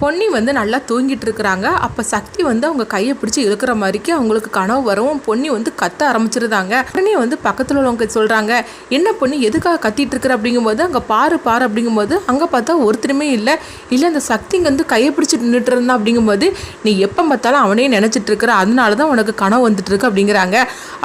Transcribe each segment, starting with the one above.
பொன்னி வந்து நல்லா தூங்கிட்டு இருக்கிறாங்க. அப்போ சக்தி வந்து அவங்க கையை பிடிச்சி இழுக்கிற மாதிரிக்கு அவங்களுக்கு கனவு வரவும் பொன்னி வந்து கத்த ஆரம்பிச்சிருந்தாங்க. உடனே வந்து பக்கத்தில் உள்ளவங்க சொல்கிறாங்க என்ன பொண்ணு எதுக்காக கத்திட்டு இருக்கிற? அப்படிங்கும்போது அங்கே பாரு பாரு அப்படிங்கும்போது அங்கே பார்த்தா ஒருத்தருமே இல்லை. இல்லை அந்த சக்தி வந்து கையை பிடிச்சி நின்றுட்டு இருந்தா அப்படிங்கும்போது நீ எப்போ பார்த்தாலும் அவனே நினச்சிட்டு இருக்கிற அதனால தான் உனக்கு கனவு வந்துட்டு இருக்கு அப்படிங்கிறாங்க.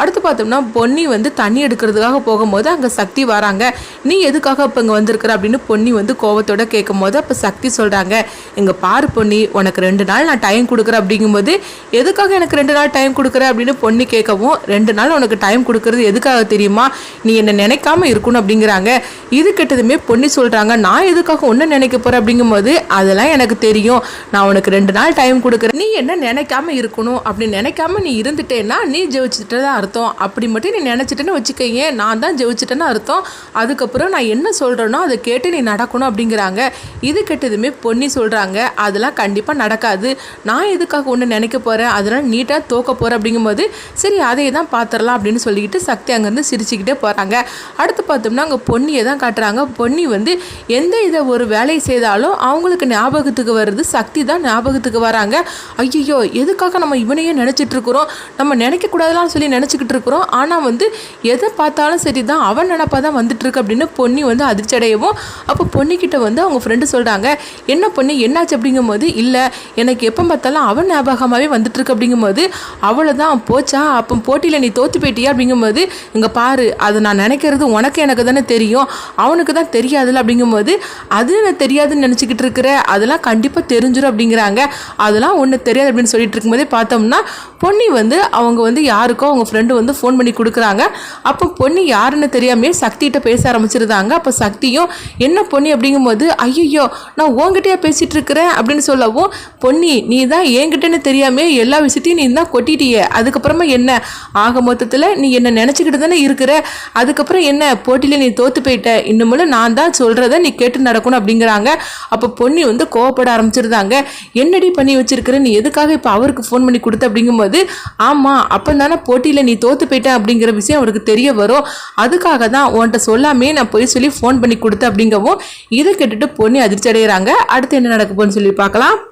அடுத்து பார்த்தோம்னா பொன்னி வந்து தண்ணி எடுக்கிறதுக்காக போகும்போது அங்கே சக்தி வராங்க. நீ எதுக்காக இப்போ இங்கே வந்திருக்கிற? அப்படின்னு பொன்னி வந்து கோவத்தோட கேட்கும்போது அப்போ சக்தி சொல்கிறாங்க எங்கள் பாரு பொன்னி உனக்கு ரெண்டு நாள் நான் டைம் கொடுக்குறேன் அப்படிங்கும்போது எதுக்காக எனக்கு ரெண்டு நாள் டைம் கொடுக்குற அப்படின்னு பொன்னி கேட்கவும் ரெண்டு நாள் உனக்கு டைம் கொடுக்கறது எதுக்காக தெரியுமா? நீ என்னை நினைக்காம இருக்கணும் அப்படிங்கிறாங்க. இது கெட்டதுமே பொன்னி சொல்கிறாங்க நான் எதுக்காக ஒன்று நினைக்க போகிறேன் அப்படிங்கும்போது அதெல்லாம் எனக்கு தெரியும். நான் உனக்கு ரெண்டு நாள் டைம் கொடுக்குறேன். நீ என்ன நினைக்காம இருக்கணும். அப்படி நினைக்காம நீ இருந்துட்டேன்னா நீ ஜெயிச்சுட்டு தான் அர்த்தம். அப்படி மட்டும் நீ நினச்சிட்டேன்னு வச்சுக்கோங்க நான் தான் ஜெயிச்சிட்டேன்னு அர்த்தம். அதுக்கப்புறம் நான் என்ன சொல்கிறேனோ அதை கேட்டு நீ நடக்கணும் அப்படிங்கிறாங்க. இது கெட்டதுமே பொன்னி சொல்கிறாங்க அதெல்லாம் கண்டிப்பாக நடக்காது. நான் எதுக்காக ஒன்று நினைக்க போகிறேன் அதெல்லாம் நீட்டாக தோக்க போகிறேன் அப்படிங்கும்போது சரி அதையே தான் பார்த்துடலாம் அப்படின்னு சொல்லிக்கிட்டு சக்தி அங்கேருந்து சிரிச்சுக்கிட்டே போகிறாங்க அடுத்து பார்த்தோம்னா அங்கே பொன்னியை தான் காட்டுறாங்க. பொன்னி வந்து எந்த இதை ஒரு வேலையை செய்தாலும் அவங்களுக்கு ஞாபகத்துக்கு வர்றது சக்தி தான் ஞாபகத்துக்கு வராங்க. ஐயோ எதுக்காக நம்ம இவனையே நினச்சிட்ருக்குறோம் நம்ம நினைக்கக்கூடாதுலாம் சொல்லி நினச்சிக்கிட்டு இருக்கிறோம். ஆனால் வந்து எதை பார்த்தாலும் சரி தான் அவன் நினப்பாக தான் வந்துட்டுருக்கு அப்படின்னு பொன்னி வந்து அதிர்ச்சி அடையவும் அப்போ பொன்னிக்கிட்ட வந்து அவங்க ஃப்ரெண்டு சொல்கிறாங்க என்ன பொண்ணு என்னாச்சு? அப்படிங்கும்போது இல்லை எனக்கு எப்போ பார்த்தாலும் அவன் ஞாபகமாகவே வந்துட்டு அப்படிங்கும்போது அவளை அவ்வளோதான் போச்சா? அப்போ போட்டியில் நீ தோற்று போயிட்டியா? அப்படிங்கும்போது இங்கே பாரு அதை நான் நினைக்கிறது உனக்கு எனக்கு தானே தெரியும். அவனுக்கு தான் தெரியாதுல்ல அப்படிங்கும்போது அது எனக்கு தெரியாதுன்னு நினச்சிக்கிட்டு இருக்கிற? அதெல்லாம் கண்டிப்பாக தெரிஞ்சிடும் அப்படிங்கிறாங்க. அதெல்லாம் ஒன்று தெரியாது அப்படின்னு சொல்லிட்டு இருக்கும்போதே பார்த்தோம்னா பொன்னி வந்து அவங்க வந்து யாருக்கோ அவங்க ஃப்ரெண்டு வந்து ஃபோன் பண்ணி கொடுக்குறாங்க. அப்போ பொன்னி யாருன்னு தெரியாமே சக்திகிட்ட பேச ஆரம்பிச்சிருந்தாங்க. அப்போ சக்தியும் என்ன பொன்னி? அப்படிங்கும்போது ஐயோ நான் உங்ககிட்டயே பேசிகிட்டு இருக்கிறேன் அப்படின்னு சொல்லவும் பொன்னி நீ தான் என்கிட்டன்னு தெரியாமே எல்லா விஷயத்தையும் நீ தான் கொட்டிட்டியே. அதுக்கப்புறமா என்ன? ஆக மொத்தத்தில் நீ என்ன நினச்சிக்கிட்டு தானே இருக்கிற? அதுக்கப்புறம் என்ன? போட்டியில் நீ தோற்று போயிட்ட. இன்னுமுள்ள நான் தான் சொல்கிறத நீ கேட்டு நடக்கணும் அப்படிங்கிறாங்க. அப்போ பொன்னி வந்து கோவப்பட ஆரம்பிச்சிருந்தாங்க. என்னடி பண்ணி வச்சிருக்கிற? நீ எதுக்காக இப்போ அவருக்கு ஃபோன் பண்ணி கொடுத்த? அப்படிங்கும்போது ஆமாம் அப்போ தானே போட்டியில் நீ தோற்று போயிட்ட அப்படிங்கிற விஷயம் அவருக்கு தெரிய வரும். அதுக்காக தான் உன்கிட்ட சொல்லாமே நான் போய் சொல்லி ஃபோன் பண்ணி கொடுத்தேன் அப்படிங்கவும் இதை கேட்டுட்டு பொண்ணு அதிர்ச்சி அடைகிறாங்க. அடுத்து என்ன நடக்க போகுதுன்னு சொல்லி பார்க்கலாம்.